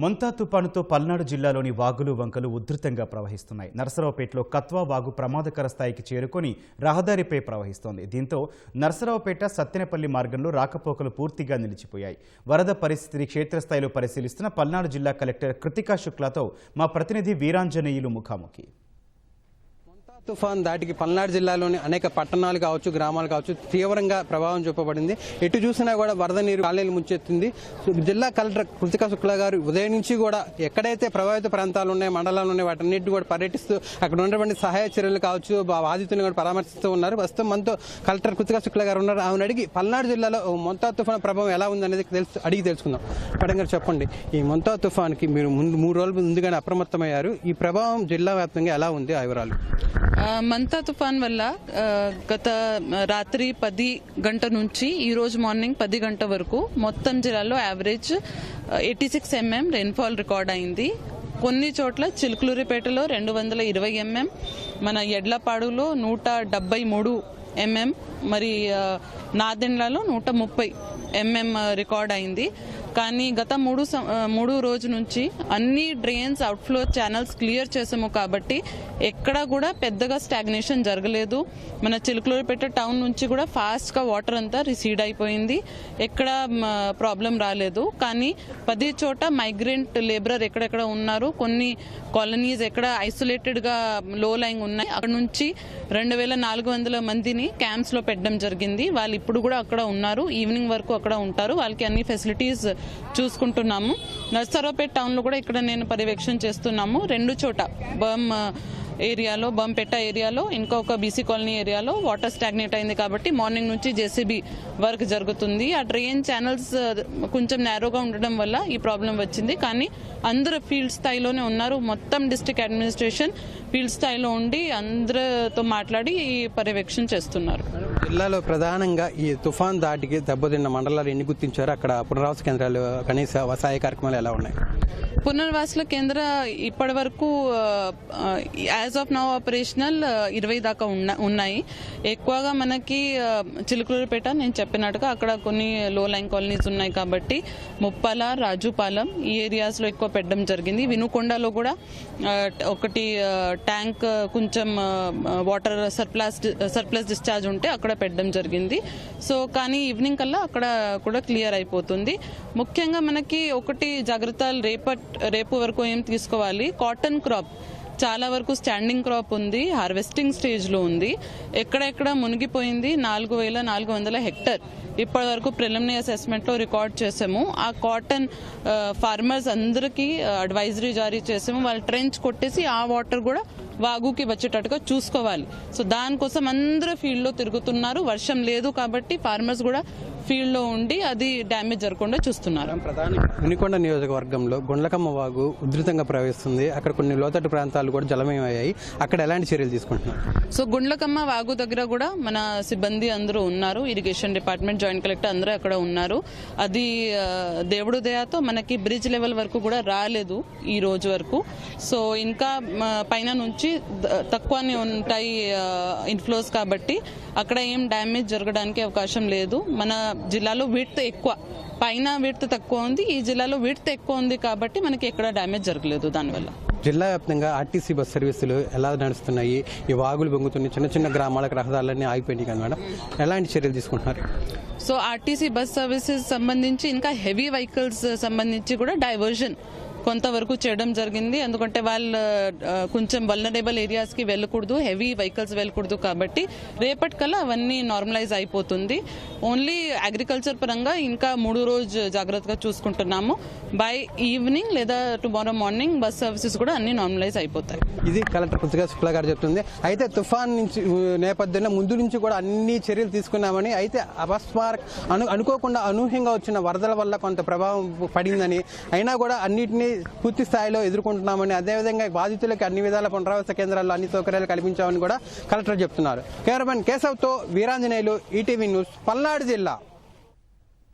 మొంతా తుపానుతో పల్నాడు జిల్లాలోని వాగులు వంకలు ఉధృతంగా ప్రవహిస్తున్నాయి. నరసరావుపేటలో కత్వా వాగు ప్రమాదకర స్థాయికి చేరుకొని రహదారిపై ప్రవహిస్తోంది. దీంతో నరసరావుపేట సత్తెనపల్లి మార్గంలో రాకపోకలు పూర్తిగా నిలిచిపోయాయి. వరద పరిస్థితిని క్షేత్రస్థాయిలో పరిశీలిస్తున్న పల్నాడు జిల్లా కలెక్టర్ కృతికా శుక్లాతో మా ప్రతినిధి వీరాంజనేయులు ముఖాముఖి. తుఫాన్ దాటికి పల్నాడు జిల్లాలోని అనేక పట్టణాలు కావచ్చు గ్రామాలు కావచ్చు తీవ్రంగా ప్రభావం చూపబడింది. ఎటు చూసినా కూడా వరద నీరు కాలనీలు ముంచెత్తింది. జిల్లా కలెక్టర్ కృతిక శుక్లా గారు ఉదయం నుంచి కూడా ఎక్కడైతే ప్రభావిత ప్రాంతాలు ఉన్నాయి మండలాలు ఉన్నాయి వాటన్నిటి కూడా పర్యటిస్తూ అక్కడ ఉన్నటువంటి సహాయ చర్యలు కావచ్చు బాధితులను కూడా పరామర్శిస్తూ ఉన్నారు. ప్రస్తుతం మనతో కలెక్టర్ కృతిక శుక్లా గారు ఉన్నారు. ఆమెను అడిగి పల్నాడు జిల్లాలో మొంతా తుఫాన్ ప్రభావం ఎలా ఉందనేది తెలుసు అడిగి తెలుసుకుందాం. మేడం చెప్పండి. ఈ మొంతా తుఫాన్కి మీరు ముందు మూడు రోజుల ముందుగానే అప్రమత్తమయ్యారు. ఈ ప్రభావం జిల్లా వ్యాప్తంగా ఎలా ఉంది ఆ వివరాలు? మంతా తుఫాన్ వల్ల గత రాత్రి పది గంట నుంచి ఈ రోజు మార్నింగ్ పది గంట వరకు మొత్తం జిల్లాలో average eighty six mm rainfall record అయింది. కొన్ని చోట్ల చిలుకలూరిపేటలో రెండు వందల ఇరవై ఎంఎం మన ఎడ్లపాడులో నూట డెబ్బై మూడు ఎంఎం మరి నాదెండ్లలో నూట ముప్పై ఎంఎం రికార్డ్ అయింది. కానీ గత మూడు మూడు రోజు నుంచి అన్ని డ్రైన్స్ అవుట్ఫ్లో ఛానల్స్ క్లియర్ చేసాము కాబట్టి ఎక్కడా కూడా పెద్దగా స్టాగ్నేషన్ జరగలేదు. మన చిలుకలూరుపేట టౌన్ నుంచి కూడా ఫాస్ట్గా వాటర్ అంతా రిసీడ్ అయిపోయింది. ఎక్కడ ప్రాబ్లం రాలేదు. కానీ పది చోట మైగ్రెంట్ లేబరర్ ఎక్కడెక్కడ ఉన్నారు? కొన్ని కాలనీస్ ఎక్కడ ఐసోలేటెడ్గా లో లైంగ్ ఉన్నాయి. అక్కడ నుంచి రెండు వేల నాలుగు వందల మందిని క్యాంప్స్లో పెట్టడం జరిగింది. వాళ్ళు ఇప్పుడు కూడా అక్కడ ఉన్నారు. ఈవినింగ్ వరకు అక్కడ ఉంటారు. వాళ్ళకి అన్ని ఫెసిలిటీస్ చూసుకుంటున్నాము. నర్సరావుపేట టౌన్లో కూడా ఇక్కడ నేను పర్యవేక్షణ చేస్తున్నాము. రెండు చోట బమ్ ఏరియాలో బంపేట ఏరియాలో ఇంకా ఒక బీసీ కాలనీ ఏరియాలో వాటర్ స్టాగ్నేట్ అయింది కాబట్టి మార్నింగ్ నుంచి జేసీబీ వర్క్ జరుగుతుంది. ఆ డ్రైన్ ఛానల్స్ కొంచెం నేరోగా ఉండడం వల్ల ఈ ప్రాబ్లం వచ్చింది. కానీ అందరూ ఫీల్డ్ స్థాయిలోనే ఉన్నారు. మొత్తం డిస్టిక్ అడ్మినిస్ట్రేషన్ ఫీల్డ్ స్థాయిలో ఉండి అందరితో మాట్లాడి ఈ పర్యవేక్షణ చేస్తున్నారు. జిల్లాలో ప్రధానంగా ఈ తుఫాన్ దాటికి దెబ్బతిన్న మండలాలు ఎన్ని గుర్తించారు అక్కడ పునరావాస కేంద్రాలు కనీస వ్యవసాయ కార్యక్రమాలు ఎలా ఉన్నాయి? పునర్వాసుల కేంద్ర ఇప్పటి వరకు యాజ్ ఆఫ్ నౌ ఆపరేషనల్ ఇరవై దాకా ఉన్న- ఉన్నాయి. ఎక్కువగా మనకి ఆ, చిలుకలూరుపేట నేను చెప్పినట్టుగా అక్కడ కొన్ని లో లైన్ కాలనీస్ ఉన్నాయి కాబట్టి ముప్పాల రాజుపాలెం ఈ ఏరియాస్లో ఎక్కువ పెట్టడం జరిగింది. వినుకొండలో కూడా ఒకటి ట్యాంక్ కొంచెం వాటర్ సర్ప్లస్ సర్ప్లస్ డిశ్చార్జ్ ఉంటే అక్కడ పెట్టడం జరిగింది. సో కానీ ఈవినింగ్ కల్లా అక్కడ కూడా క్లియర్ అయిపోతుంది. ముఖ్యంగా మనకి ఒకటి జాగ్రత్తలు రేపట్ రేపు వరకు ఏం తీసుకోవాలి? Cotton crop. చాలా వరకు స్టాండింగ్ క్రాప్ ఉంది హార్వెస్టింగ్ స్టేజ్లో ఉంది. ఎక్కడెక్కడ మునిగిపోయింది? నాలుగు వేల నాలుగు వందల హెక్టర్. ఇప్పటి వరకు ప్రిలిమినరీ అసెస్మెంట్లో రికార్డ్ చేసాము. ఆ కాటన్ ఫార్మర్స్ అందరికీ అడ్వైజరీ జారీ చేసాము. వాళ్ళు ట్రెంచ్ కొట్టేసి ఆ వాటర్ కూడా వాగుకి వచ్చేటట్టుగా చూసుకోవాలి. సో దానికోసం అందరూ ఫీల్డ్లో తిరుగుతున్నారు. వర్షం లేదు కాబట్టి ఫార్మర్స్ కూడా ఫీల్డ్లో ఉండి అది డ్యామేజ్ జరగకుండా చూస్తున్నారు. ప్రధాన వినుకొండ నియోజకవర్గంలో గుండ్లకమ్మ వాగు ఉధృతంగా ప్రవహిస్తుంది. అక్కడ కొన్ని లోతట్టు ప్రాంతాలు కూడా జలమయమయ్యాయి. అక్కడ ఎలాంటి చర్యలు తీసుకుంటున్నారు? సో గుండ్లకమ్మ వాగు దగ్గర కూడా మన సిబ్బంది అందరూ ఉన్నారు. ఇరిగేషన్ డిపార్ట్మెంట్ జాయింట్ కలెక్టర్ అందరూ అక్కడ ఉన్నారు. అది దేవుడు దయాతో మనకి బ్రిడ్జ్ లెవెల్ వరకు కూడా రాలేదు ఈ రోజు వరకు. సో ఇంకా పైన నుంచి తక్కువనే ఉంటాయి ఇన్ఫ్లోస్ కాబట్టి అక్కడ ఏం డ్యామేజ్ జరగడానికి అవకాశం లేదు. మన జిల్లాలో విడ్త్ ఎక్కువ. పైన విడ్త్ తక్కువ ఉంది ఈ జిల్లాలో విడ్త్ ఎక్కువ ఉంది కాబట్టి మనకి ఎక్కడ డ్యామేజ్ జరగలేదు దానివల్ల. జిల్లా వ్యాప్తంగా ఆర్టీసీ బస్ సర్వీసులు ఎలా నడుస్తున్నాయి? ఈ వాగులు బొంగుతున్నాయి చిన్న చిన్న గ్రామాలకు రహదారులన్నీ ఆగిపోయినాయి కదా మేడం. ఎలాంటి చర్యలు తీసుకుంటున్నారు? సో ఆర్టీసీ బస్ సర్వీసెస్ సంబంధించి ఇంకా హెవీ వెహికల్స్ సంబంధించి కూడా డైవర్షన్ కొంతవరకు చేయడం జరిగింది. ఎందుకంటే వాళ్ళు కొంచెం వల్నరేబుల్ ఏరియాస్కి వెళ్ళకూడదు హెవీ వెహికల్స్ వెళ్ళకూడదు కాబట్టి రేపటికల్లా అవన్నీ నార్మలైజ్ అయిపోతుంది. ఓన్లీ అగ్రికల్చర్ పరంగా ఇంకా మూడు రోజు జాగ్రత్తగా చూసుకుంటున్నాము. బై ఈవినింగ్ లేదా టుమారో మార్నింగ్ బస్ సర్వీసెస్ కూడా అన్ని నార్మలైజ్ అయిపోతాయి. ఇది కలెక్టర్ పుస్తక శుక్లా గారు చెప్తుంది. అయితే తుఫాన్ నుంచి నేపథ్యంలో ముందు నుంచి కూడా అన్ని చర్యలు తీసుకున్నామని అయితే అపస్మారక అను అనుకోకుండా అనూహ్యంగా వచ్చిన వరదల వల్ల కొంత ప్రభావం పడిందని అయినా కూడా అన్నిటినీ పూర్తి స్థాయిలో ఎదుర్కొంటున్నామని అదేవిధంగా బాధితులకు అన్ని విధాల పునరావాస కేంద్రాల్లో అన్ని సౌకర్యాలు కల్పించామని కూడా కలెక్టర్ చెప్తున్నారు. కెమెరామెన్ కేశవ్తో వీరాంజనేయులు ఈటీవీ న్యూస్ పల్నాడు జిల్లా.